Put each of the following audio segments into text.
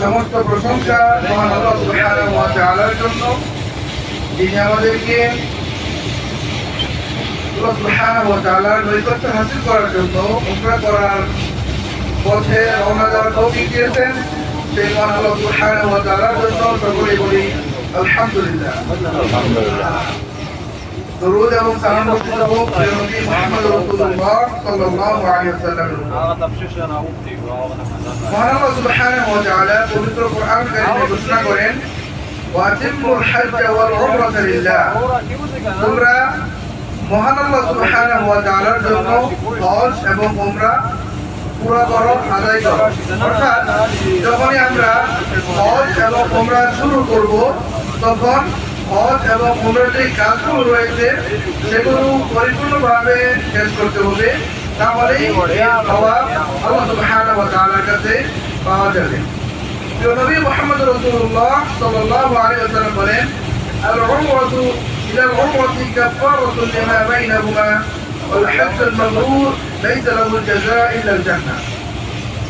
সমস্ত প্রশংসা মহান আল্লাহ সুবহানাহু ওয়া তাআলার জন্য। যিনি আমাদেরকে আল্লাহ হাসিল করার জন্য উমরা করার পথে রওনা দেওয়ার তৌফিক দিয়েছেন, সেই মহান জন্য সকলে বলি আলহামদুলিল্লাহ। দরুদ এবং সালাম বর্ষিত হোক প্রিয় নবী মুহাম্মদ রাসূলুল্লাহ সাল্লাল্লাহু আলাইহি ওয়াসাল্লাম মহান আল্লাহ সুবহানাহু ওয়া তাআলা পবিত্র কোরআন কারীমে ঘোষণা করেন, ওয়াতিমুল হজ্জ ওয়াল উমরাতা লিল্লাহ। তোমরা মহান আল্লাহ সুবহানাহু ওয়া তাআলার জন্য হজ এবং উমরা পুরো করো, আদায় করো। অর্থাৎ, যখনই আমরা হজ এবং উমরা শুরু করব, তখন হজ এবং উমরার যে কাজগুলো রয়েছে সেগুলো পরিপূর্ণভাবে শেষ করতে হবে তাহলেই এর জবাব আল্লাহ সুবহানাহু ওয়া তাআলার কাছে পাওয়া যাবে প্রিয় নবী মুহাম্মদ রাসূলুল্লাহ সাল্লাল্লাহু আলাইহি ওয়াসাল্লাম বলেন العمرة إلى العمرة كفارة لما بينهما والحج المبرور ليس له الجزاء إلا الجنة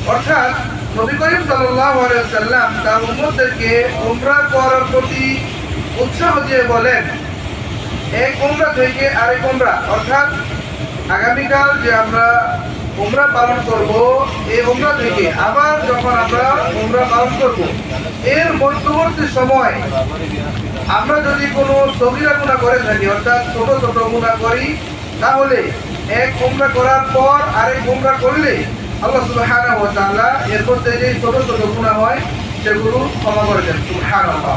অর্থাৎ নবী করিম সাল্লাল্লাহু আলাইহি ওয়াসাল্লাম তার উম্মতদেরকে উমরা করার প্রতি উৎসাহ দিয়ে বলেন এক উমরা থেকে আরেক উমরা অর্থাৎ আগামীকাল যে আমরা উমরা পালন করব, এই উমরা থেকে আবার যখন আমরা উমরা পালন করব, এর মধ্যবর্তী সময় আমরা যদি কোনো সবিরা গুণা করে থাকি, অর্থাৎ ছোট ছোট গুণা করি, তাহলে এক উমরা করার পর আরেক উমরা করলে আল্লাহ তাআলা এরপর থেকে ছোট ছোট গুণা হয়, সেগুলো ক্ষমা করে দেন, সুবহানাল্লাহ।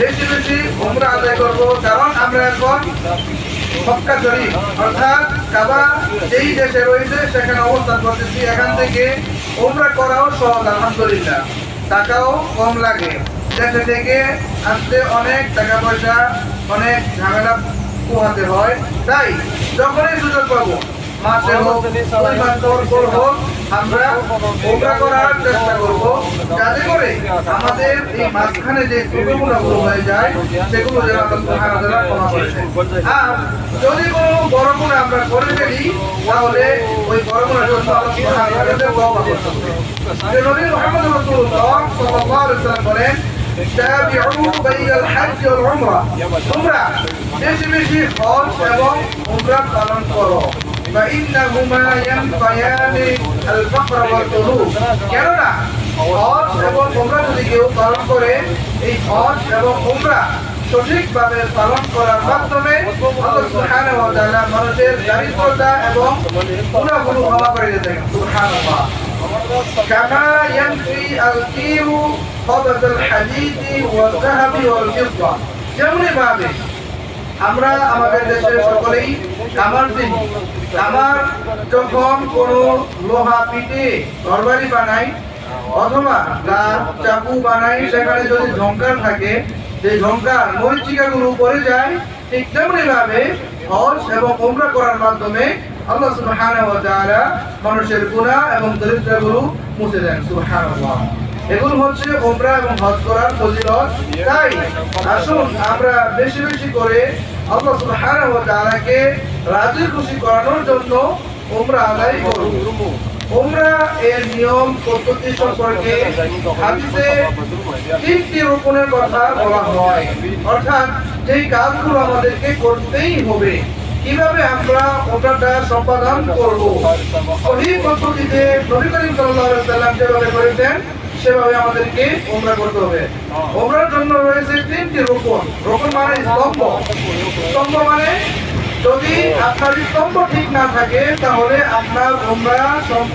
বেশি বেশি উমরা আদায় করব, কারণ আমরা এখন শরীফ, অর্থাৎ কাবা যেই দেশে রয়েছে, সেখানে অবস্থান করতেছি। এখান থেকে উমরা করাও সহজ, আলহামদুলিল্লাহ। টাকাও কম লাগে। দেশে থেকে আসতে অনেক টাকা পয়সা অনেক ঝামেলা পোহাতে হয়। তাই যখনই সুযোগ পাবো, মাসে হোক হোক আমরা উমরা করার চেষ্টা করব। যাতে করে আমাদের এই মাঝখানে যে হয়ে যায়, সেগুলো যেন যদি কোনো আমরা করে ফেলি, তাহলে ওই জন্য তোমরা বেশি বেশি এবং উমরা পালন করো। فإنهما ينفيان الفقر والذنوب কেননা হজ এবং উমরা যদি কেউ পালন করে এই হজ এবং উমরা সঠিকভাবে পালন করার মাধ্যমে আল্লাহ সুবহানাহু ওয়া তাআলা মানুষের দারিদ্রতা এবং গুনাহগুলো ক্ষমা করে দিতেন সুবহানাল্লাহ كما ينفي الكير خبث الحديد والذهب والفضة যেমনি ভাবে আমরা আমাদের দেশের সকলেই আমার দিন আমার যখন কোনো লোহা পিটে তরবারি বানাই অথবা গাছ, চাকু বানাই, সেখানে যদি ঝঙ্কার থাকে, সেই ঝঙ্কার মরিচিকাগুলো পড়ে যায়, ঠিক তেমনি ভাবে হজ এবং উমরা করার মাধ্যমে আল্লাহ সুবহানাহু মানুষের গুনাহ এবং দরিদ্রগুলো মুছে দেন, সুবহানাল্লাহ। এগুলো হচ্ছে উমরা এবং হজ করার ফজিলত। তাই আসুন আমরা বেশি বেশি করে আল্লাহ সুবহানাহু ওয়া তাআলাকে রাজি খুশি করানোর জন্য উমরা আদায় করব। উমরা এর নিয়ম পদ্ধতি সম্পর্কে হাদিসে তিনটি রূপনের কথা বলা হয়। অর্থাৎ যেই কাজগুলো আমাদেরকে করতেই হবে, কীভাবে আমরা ওটাটা সম্পাদন করব। সহি পদ্ধতিতে নবী করিম সাল্লাল্লাহু আলাইহি সাল্লাম যেভাবে করেছেন সেভাবে আমাদেরকে ওমরা করতে হবে। ওমরার জন্য রয়েছে তিনটি রোপণ। রোপণ মানে স্তম্ভ। স্তম্ভ মানে যদি আপনার স্তম্ভ ঠিক না থাকে তাহলে আপনার ওমরা সম-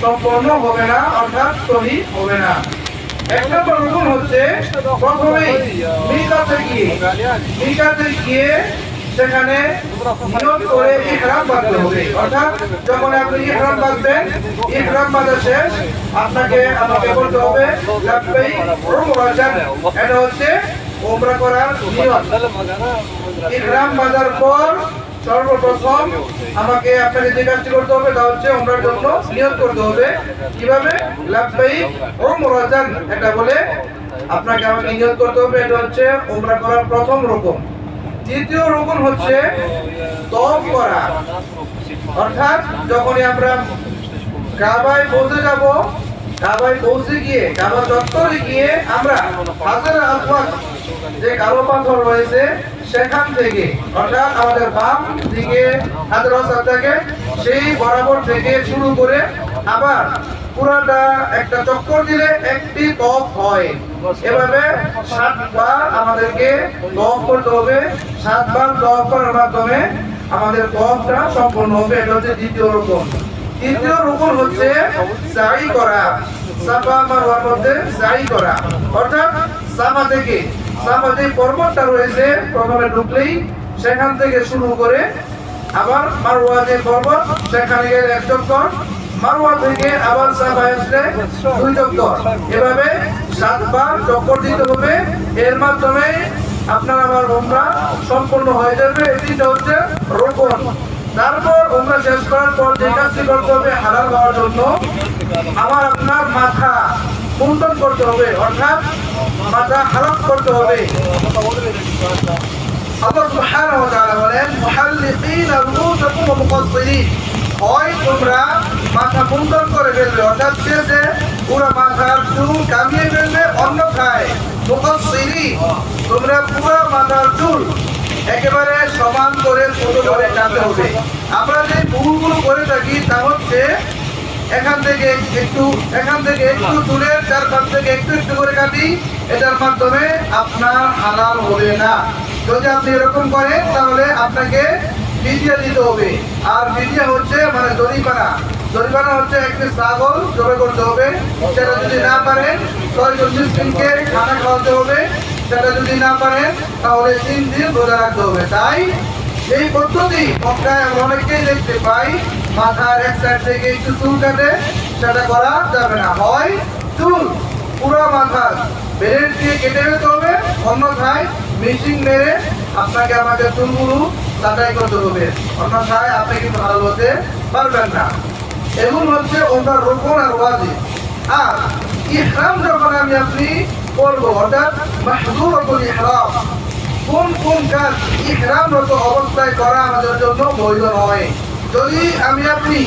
সম্পূর্ণ হবে না অর্থাৎ সহি হবে না। এক নম্বর রোপণ হচ্ছে প্রথমেই মিকাতে গিয়ে মিকাতে গিয়ে সেখানে নিয়ত করে ইহরাম বাঁধতে হবে। অর্থাৎ যখন আপনি ইহরাম বাঁধবেন, ইহরাম বাঁধা শেষ, আপনাকে আমাকে বলতে হবে এটা হচ্ছে ওমরা করার নিয়ম। ইহরাম বাঁধার পর সর্বপ্রথম আমাকে আপনাকে যে কাজটি করতে হবে, তা হচ্ছে ওমরার জন্য নিয়ত করতে হবে। কীভাবে? লাব্বাইক উমরাতান এটা বলে আপনাকে আমাকে নিয়ত করতে হবে। এটা হচ্ছে ওমরা করার প্রথম রকম। দ্বিতীয় রকম হচ্ছে তওয়াফ করা। অর্থাৎ যখনই আমরা কাবায় পৌঁছে যাব, কাবায় পৌঁছে গিয়ে, কাবা চত্বরে গিয়ে আমরা হাজার আসওয়াদ যে কালো পাথর রয়েছে, সেখান থেকে, অর্থাৎ আমাদের বাম দিকে হাজার আসওয়াদ থাকে, সেই বরাবর থেকে শুরু করে আবার পুরাটা একটা চক্কর দিলে একটি তফ হয়। এভাবে সাতবার আমাদেরকে তফ করতে হবে। সাতবার তফ করার মাধ্যমে আমাদের তফটা সম্পন্ন হবে। এটা হচ্ছে দ্বিতীয় রকম তৃতীয় রকম হচ্ছে সাই করা। সাফা মারওয়ার মধ্যে সাই করা। অর্থাৎ সাফা থেকে, সাফা যে পর্বতটা রয়েছে, প্রথমে ঢুকলেই সেখান থেকে শুরু করে আবার মারওয়া যে পর্বত, সেখানে গেলে এক চক্কর মারওয়া থেকে আবার সাফা আসলে দুই চক্কর এভাবে সাতবার চক্কর দিতে হবে এর মাধ্যমে আপনার আমার উমরা সম্পূর্ণ হয়ে যাবে। এটিটা হচ্ছে রোপণ। তারপর উমরা শেষ করার পর যে কাজটি করতে হবে হালাল হওয়ার জন্য, আমার আপনার মাথা মুন্ডন করতে হবে, অর্থাৎ মাথা হালাত করতে হবে। আল্লাহ সুবহানাহু ওয়া তাআলা বলেন, মুহাল্লিকিনা রুউসাকুম ওয়া হয় তোমরা মাথা মুন্ডন করে ফেলবে। অর্থাৎ শেষে পুরো মাথার চুল কামিয়ে ফেলবে, অন্যথায় মুকাসসিরিন তোমরা পুরো মাথার চুল একেবারে সমান করে ছোট করে কাটতে হবে। আমরা যে ভুলগুলো করে থাকি, তা হচ্ছে এখান থেকে একটু, এখান থেকে একটু চুলের চার পাঁচ থেকে একটু একটু করে কাটি এটার মাধ্যমে আপনার হালাল হবে না। যদি আপনি এরকম করেন, তাহলে আপনাকে ফিজিয়া দিতে হবে। আর ফিজিয়া হচ্ছে মানে জরিমানা। জরিমানা হচ্ছে একটি ছাগল জবে করতে হবে। সেটা যদি না পারেন, ছয়জন মিসকিনকে খানা খাওয়াতে হবে। সেটা যদি না পারেন, তাহলে তিন দিন রোজা রাখতে হবে। তাই এই পদ্ধতি মক্কায় আমরা অনেককেই দেখতে পাই। মাথার এক সাইড থেকে একটু চুল কাটে, সেটা করা যাবে না। হয় চুল, পুরো মাথা বেরেট দিয়ে কেটে ফেলতে হবে। অন্যথায় মেশিন মেরে আপনাকে আমাকে চুলগুলো ছাঁটাই করতে হবে অন্যথায় আপনি কিন্তু ভালো হতে পারবেন না। এগুলো হচ্ছে ওনার রোপণ আর ওয়াজি আর ইহরাম যখন আমি আপনি করব অর্থাৎ মাহজুর ইহরাম, কোন কোন কাজ ইহরামরত অবস্থায় করা আমাদের জন্য বৈধ নয় যদি আমি আপনি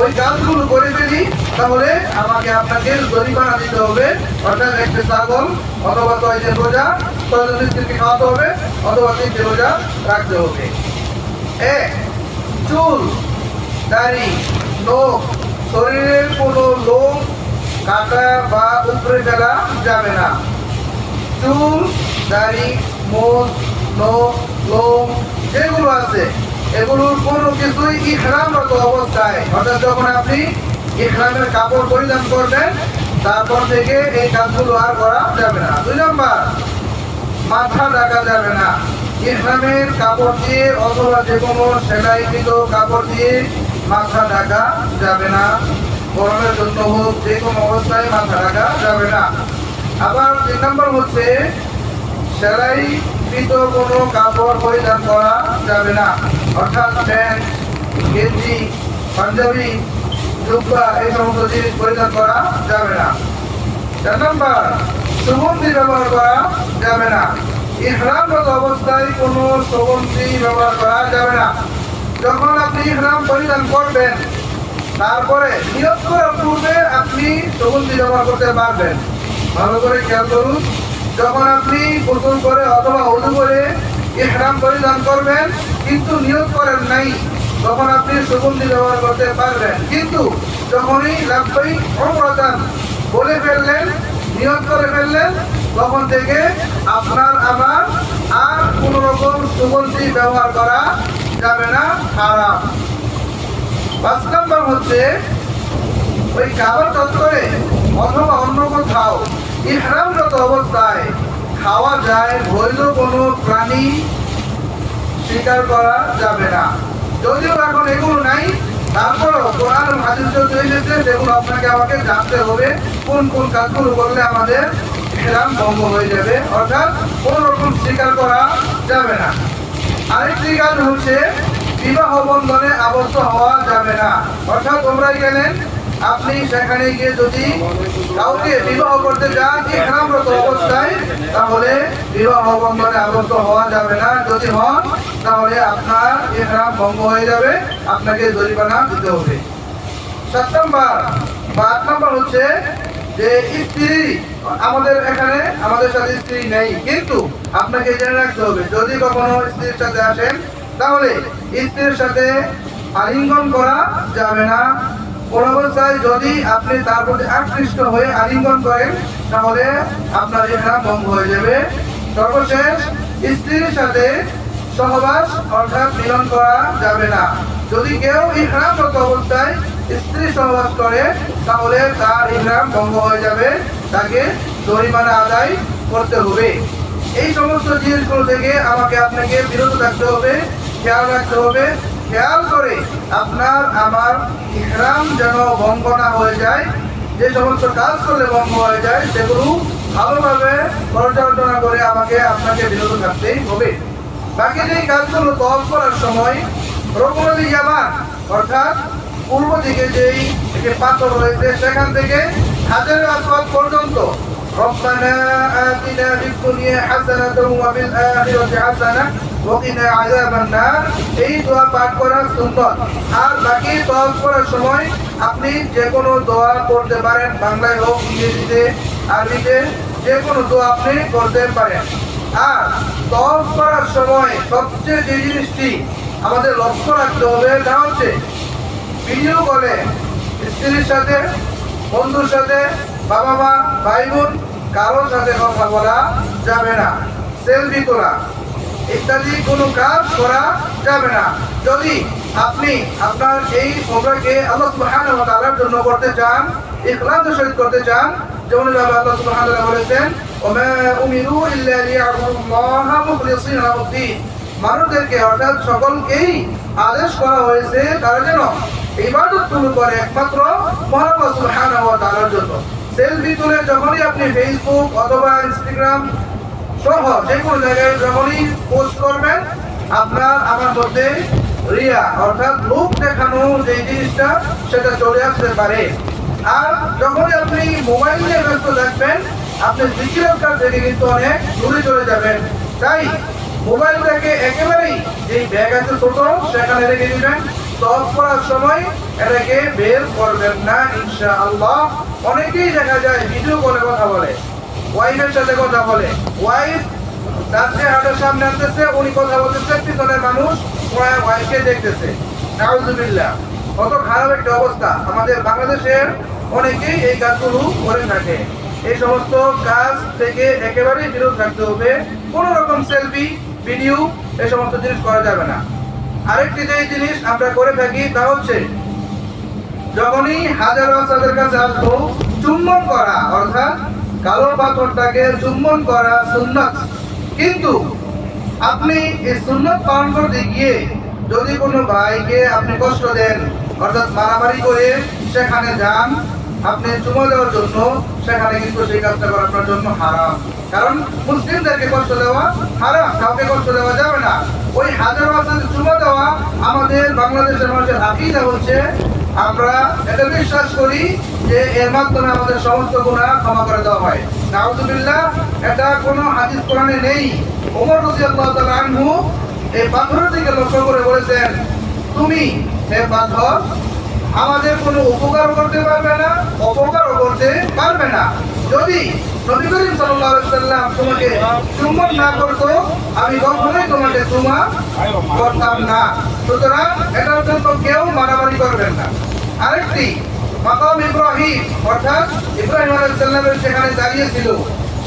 ওই কাজগুলো করে ফেলি তাহলে আমাকে আপনাকে জরিমানা দিতে হবে। অর্থাৎ একটা ছাগল অথবা ছয়জন রোজা, ছয়জন স্ত্রীকে খাওয়াতে হবে অথবা তিনটে রোজা রাখতে হবে। এক, চুল, দাড়ি, নখ, শরীরের কোনো লোম, কাটা বা উপরে ফেলা যাবে না। চুল, দাড়ি মুখ নখ, লোম, যেগুলো আছে এগুলোর কোনো কিছুই ইহরামরত অবস্থায়। অর্থাৎ যখন আপনি ইহরামের কাপড় পরিধান করবেন, তারপর থেকে এই কাজগুলো আর করা যাবে না। দুই নম্বর, মাথা ঢাকা যাবে না। ইসলামের কাপড় দিয়ে অথবা যে কোনো সেলাইকৃত কাপড় দিয়ে মাথা ঢাকা যাবে না। গরমের জন্য হোক, যে কোনো অবস্থায় মাথা ঢাকা যাবে না। আবার তিন নম্বর হচ্ছে, সেলাইকৃত কোনো কাপড় পরিধান করা যাবে না। অর্থাৎ প্যান্ট গেঞ্জি পাঞ্জাবি, জুব্বা, এই সমস্ত জিনিস পরিধান করা যাবে না। চার নম্বর, সুগন্ধি ব্যবহার করা যাবে না। ইহরামগত অবস্থায় কোনো সুগন্ধি ব্যবহার করা যাবে না। যখন আপনি ইহরাম পরিধান করবেন, তারপরে নিয়োগ করার পূর্বে আপনি সুগন্ধি ব্যবহার করতে পারবেন। ভালো করে খেয়াল করুন। যখন আপনি গোসল করে অথবা অজু করে ইহরাম পরিধান করবেন, কিন্তু নিয়োগ করেন নাই। তখন আপনি সুগন্ধি ব্যবহার করতে পারবেন। কিন্তু যখনই লাভবাই অমরদান বলে ফেললেন, নিয়োগ করে ফেললেন, তখন থেকে আপনার আমার আর কোনো রকম সুগন্ধি ব্যবহার করা যাবে না খারাপ পাঁচ নম্বর হচ্ছে, ওই খাবার চত্বরে অথবা অন্য কোথাও ইহরামরত অবস্থায় খাওয়া যায় বৈধ কোনো প্রাণী স্বীকার করা যাবে না। যদিও এখন এগুলো নাই, তারপরও কোরআন হাজির চলতে এসেছে যেগুলো আপনাকে আমাকে জানতে হবে, কোন কোন কাজগুলো করলে আমাদের ইহরাম ভঙ্গ হয়ে যাবে, অর্থাৎ কোনো রকম স্বীকার করা যাবে না। আরেকটি কাজ হচ্ছে, বিবাহ বন্ধনে আবদ্ধ হওয়া যাবে না। অর্থাৎ তোমরা গেলেন আপনি সেখানে গিয়ে যদি কাউকে বিবাহ করতে যান ইহরামরত অবস্থায়, তাহলে বিবাহ বন্ধনে আবদ্ধ হওয়া যাবে না। যদি হন, তাহলে আপনার ইহরাম ভঙ্গ হয়ে যাবে। আপনাকে জরিমানা দিতে হবে। সাত নম্বর বা আট নম্বর হচ্ছে যে স্ত্রী, আমাদের এখানে আমাদের সাথে স্ত্রী নেই, কিন্তু আপনাকে জেনে রাখতে হবে, যদি কখনো স্ত্রীর সাথে আসেন, তাহলে স্ত্রীর সাথে আলিঙ্গন করা যাবে না। কোন অবস্থায় যদি আপনি তার প্রতি আকৃষ্ট হয়ে আলিঙ্গন করেন, তাহলে আপনার এখানে ভঙ্গ হয়ে যাবে। সর্বশেষ, স্ত্রীর সাথে সহবাস অর্থাৎ মিলন করা যাবে না। যদি কেউ ইহরামরত অবস্থায় স্ত্রী সহবাস করে, তাহলে তার ইহরাম ভঙ্গ হয়ে যাবে। তাকে জরিমানা আদায় করতে হবে। এই সমস্ত জিনিসগুলো থেকে আমাকে আপনাকে বিরত থাকতে হবে, খেয়াল রাখতে হবে। খেয়াল করে আপনার আমার ইহরাম যেন ভঙ্গ না হয়ে যায় যে সমস্ত কাজ করলে ভঙ্গ হয়ে যায় সেগুলো ভালোভাবে পর্যালোচনা করে আমাকে আপনাকে বিরত থাকতেই হবে বাকি যে কাজগুলো তল করার সময় রকুনলি জামান অর্থাৎ পূর্ব দিকে যেই একটি পাথর রয়েছে সেখান থেকে হাজারের আসবাদ পর্যন্ত ربنا آتنا في الدنيا حسنة وفي الآخرة حسنة ওকিনা আযাবান নার এই দোয়া পাঠ করা সুন্দর আর বাকি তাওয়াফ করার সময় আপনি যে কোনো দোয়া করতে পারেন, বাংলায় হোক, ইংরেজিতে, আরবিতে যে কোনো দোয়া আপনি করতে পারেন। আর তফ করার সময় সবচেয়ে যে জিনিসটি আমাদের লক্ষ্য রাখতে হবে, তা হচ্ছে ভিডিও কলে স্ত্রীর সাথে, বন্ধুর সাথে বাবা মা ভাই বোন কারোর সাথে কথা বলা যাবে না। সেলফি তোলা ইত্যাদি কোনো কাজ করা যাবে না। যদি আপনি আপনার এই ওমরাকে আল্লাহ তাআলার জন্য করতে চান ইখলাসের সহিত করতে চান, যেমন আল্লাহ ওয়া বলেছেন মানুষদেরকে অর্থাৎ সকলকেই আদেশ করা হয়েছে তারা যেন ইবাদতগুলো করে একমাত্র মহান সুবহানাহু ওয়া জন্য। সেলফি তুলে যখনই আপনি ফেসবুক অথবা ইনস্টাগ্রাম সহ যে কোনো জায়গায় যখনই পোস্ট করবেন, আপনার আমার মধ্যে রিয়া, অর্থাৎ লোক দেখানো যে জিনিসটা, সেটা চলে আসতে পারে। আর যখনই আপনি মোবাইল নিয়ে ব্যস্ত থাকবেন, আপনি জিজ্ঞাসকার থেকে কিন্তু অনেক দূরে চলে যাবেন। তাই মোবাইলটাকে একেবারেই যে ব্যাগ আছে ছোট, সেখানে রেখে দিবেন। টপ করার সময় এটাকে বের করবেন না, ইনশাআল্লাহ। অনেকেই দেখা যায় ভিডিও কলে কথা বলে। ওয়াইফের সাথে কথা বলে। ওয়াইফ তার যে হাটের সামনে আসতেছে, উনি কথা বলতেছে, পিছনের মানুষ ওরা ওয়াইফকে দেখতেছে। নাউজুবিল্লাহ, কত খারাপ একটা অবস্থা। আমাদের বাংলাদেশের অনেকেই এই কাজগুলো করে থাকে। এই সমস্ত কাজ থেকে একেবারেই বিরত থাকতে হবে। কোনো রকম সেলফি, ভিডিও, এই সমস্ত জিনিস করা যাবে না। আরেকটি যে জিনিস আমরা করে থাকি তা হচ্ছে, যখনই হাজার আসাদের কাছে আসব, চুম্বন করা, অর্থাৎ কালো পাথরটাকে চুম্বন করা সুন্নত। কিন্তু আপনি এই সুন্নত পালন করতে গিয়ে যদি কোনো ভাইকে আপনি কষ্ট দেন, অর্থাৎ মারামারি করে সেখানে যান, আপনি চুমা দেওয়ার জন্য, সেখানে কিন্তু সেই কাজটা করা আপনার জন্য হারাম। কারণ মুসলিমদেরকে কষ্ট দেওয়া হারাম, কাউকে কষ্ট দেওয়া যাবে না। ওই হাজার বছর চুমা দেওয়া আমাদের বাংলাদেশের মানুষের আকিদা হচ্ছে আমরা এটা বিশ্বাস করি যে এর মাধ্যমে আমাদের সমস্ত গুণা ক্ষমা করে দেওয়া হয়। নাউজুবিল্লাহ, এটা কোনো হাদিস কোরআনে নেই। ওমর রাদিয়াল্লাহু এই পাথরের দিকে লক্ষ্য করে বলেছেন, তুমি হে পাথর, আমাদের কোনো উপকার করতে পারবে না, অপকারও করতে পারবে না। যদি নবী তোমাকে চুম্বন না করতো, আমি কখনোই তোমাকে চুমা করতাম না। সুতরাং এটার জন্য কেউ মারামারি করবেন না। আরেকটি, মাকাম ইব্রাহিম, অর্থাৎ ইব্রাহিম আলাইহিস সালামের সেখানে দাঁড়িয়েছিল।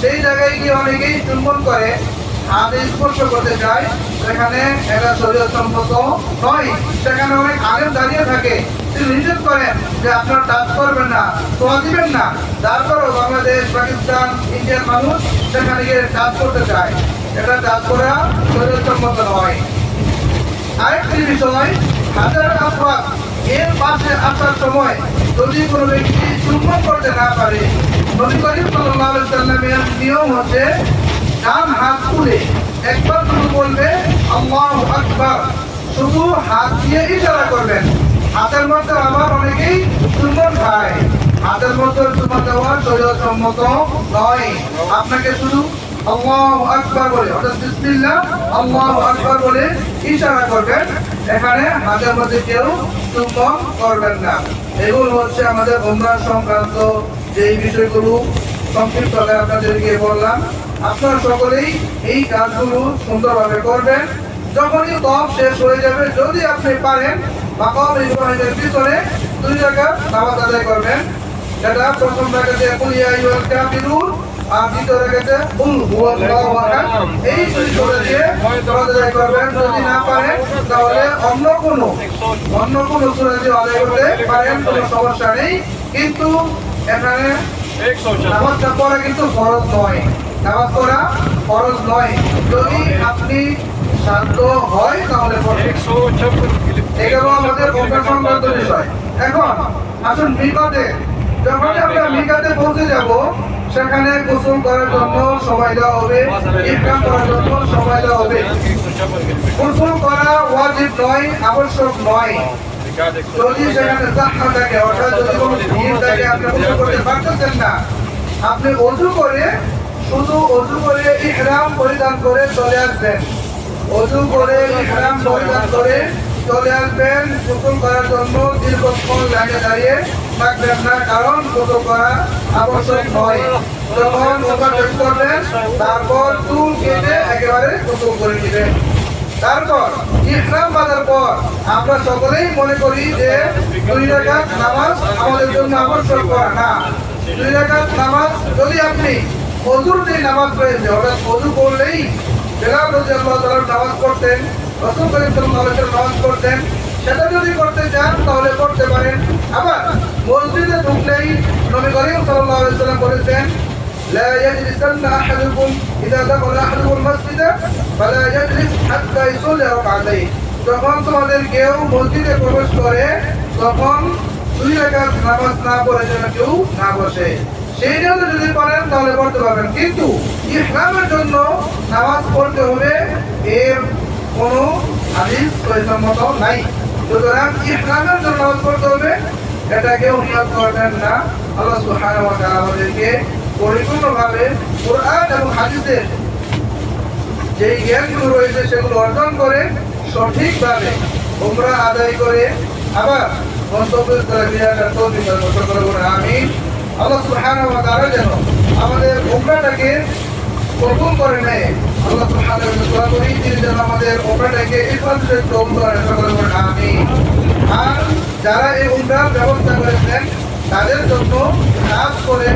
সেই জায়গায় গিয়ে অনেকেই চুম্বন করে, হাতে স্পর্শ করতে চায়। সেখানে এটা শরীর সম্মত নয়। সেখানে অনেক আলেম দাঁড়িয়ে থাকে। নিষেধ করেন যে আপনারা টাচ করবেন না তোয়া দিবেন না। তারপরও বাংলাদেশ, পাকিস্তান, ইন্ডিয়ার মানুষ সেখানে গিয়ে টাচ করতে চায়। এটা টাচ করা শরীর নয়। আরেকটি বিষয়, হাজার আসবাদ এর পাশে আসার সময় যদি কোনো ব্যক্তি চুম্বন করতে না পারে, নবী করিম সাল্লামের নিয়ম হচ্ছে ডান হাত তুলে একবার শুধু বলবে, আল্লাহু আকবার। শুধু হাত দিয়ে ইশারা করবেন। হাতের মধ্যে আবার অনেকেই চুম্বন খায়। হাতের মধ্যে চুম্বন দেওয়া সম্মত নয়। আপনাকে শুধু আল্লাহু বলে, অর্থাৎ করবেন। এখানে মধ্যে কেউ করবেন না। এগুলো হচ্ছে আমাদের সংক্রান্ত যেই বিষয়গুলো আপনাদেরকে বললাম। আপনারা সকলেই এই কাজগুলো সুন্দরভাবে করবেন। যখনই কম শেষ হয়ে যাবে, যদি আপনি পারেন মাকাম ইব্রাহিমের পিছনে দুই রাকাত নামাজ আদায় করবেন। এটা প্রথম রাকাতে কুল ইয়া কাফিরুন, আর দ্বিতীয় কুল হুয়াল্লাহু আহাদ। এই দুই দিয়ে নামাজ আদায় করবেন। যদি না পারেন, তাহলে অন্য কোনো অন্য কোনো সূরা দিয়ে আদায় করতে পারেন, কোনো সমস্যা নেই। কিন্তু এখানে নামাজটা পড়া কিন্তু ফরজ নয়। নামাজ পড়া ফরজ নয়। যদি আপনি শান্ত হয়, তাহলে আমাদের সংক্রান্ত বিষয়। এখন, আসুন যখন আমরা পৌঁছে যাব, সেখানে গোসল করার জন্য সময় দেওয়া হবে ইহরাম করার জন্য সময় দেওয়া হবে। করা ওয়াজিব নয়, আবশ্যক নয়। যদি সেখানে জাহ্মা থাকে, অর্থাৎ যদি কোনো ভিড় থাকে, আপনি করতে পারতেছেন না, আপনি অজু করে, শুধু অজু করে ইহরাম পরিধান করে চলে আসবেন। অজু করে ইহরাম পরিধান করে চলে আসবেন গোসল করার জন্য দীর্ঘক্ষণ লাইনে দাঁড়িয়ে থাকবেন না, কারণ গোসল করা আবশ্যক নয়। যখন ওটা শেষ করবেন, তারপর চুল কেটে একেবারে গোসল করে নেবেন। তারপর ইহরাম বাঁধার পর আমরা সকলেই মনে করি যে দুই রাকাত নামাজ আমাদের জন্য আবশ্যক করা না। দুই রাকাত নামাজ যদি আপনি অজুর যে নামাজ রয়েছে অর্থাৎ অজু করলেই বেলাল রাদিয়াল্লাহু তাআলা নামাজ পড়তেন রাসূল করিম সাল্লাল্লাহু আলাইহি ওয়াসাল্লাম নামাজ পড়তেন সেটা যদি করতে চান তাহলে করতে পারেন আবার মসজিদে ঢুকলেই নবী করিম সাল্লাল্লাহু আলাইহি ওয়াসাল্লাম বলেছেন لا يجلسن احدكم اذا دخل احدكم المسجد فلا يجلس حتى يصلي ركعتين যখন তোমাদের কেউ মসজিদে প্রবেশ করে তখন দুই রাকাত নামাজ না পড়ে যেন কেউ না বসে সেই জন্য যদি পারেন তাহলে পড়তে পারবেন কিন্তু ইসলামের জন্য নামাজ পড়তে হবে এর কোনো হাদিস সহিসম্মত নাই। সুতরাং ইসলামের জন্য নামাজ পড়তে হবে এটা কেউ নিয়োগ করবেন না আল্লাহ তাআলা আমাদেরকে পরিপূর্ণভাবে কোরআন এবং হাদিসের যে জ্ঞানগুলো রয়েছে সেগুলো অর্জন করে সঠিকভাবে তোমরা আদায় করে আবার আমি আল্লাহ সুবহানাহু ওয়া তাআলা যেন আমাদের উমরাটাকে কবুল করে নেয় আল্লাহ সুবহানাহু ওয়া তাআলা করি তিনি যেন আমাদের উমরাটাকে ইখলাসের কবুল করে পারবেন আমি আর যারা এই উমরার ব্যবস্থা করেছেন, তাদের জন্য কাজ করে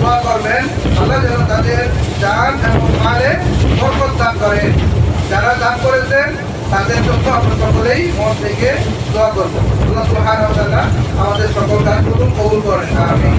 দোয়া করবেন। আল্লাহ যেন তাদের জান এবং মালে বরকত দান করেন। যারা দান করেছেন, তাদের জন্য আমরা সকলেই মন থেকে দোয়া করব। আল্লাহ সুবহানাহু ওয়া তাআলা আমাদের সকল কাজগুলো কবুল করেন। আমিন।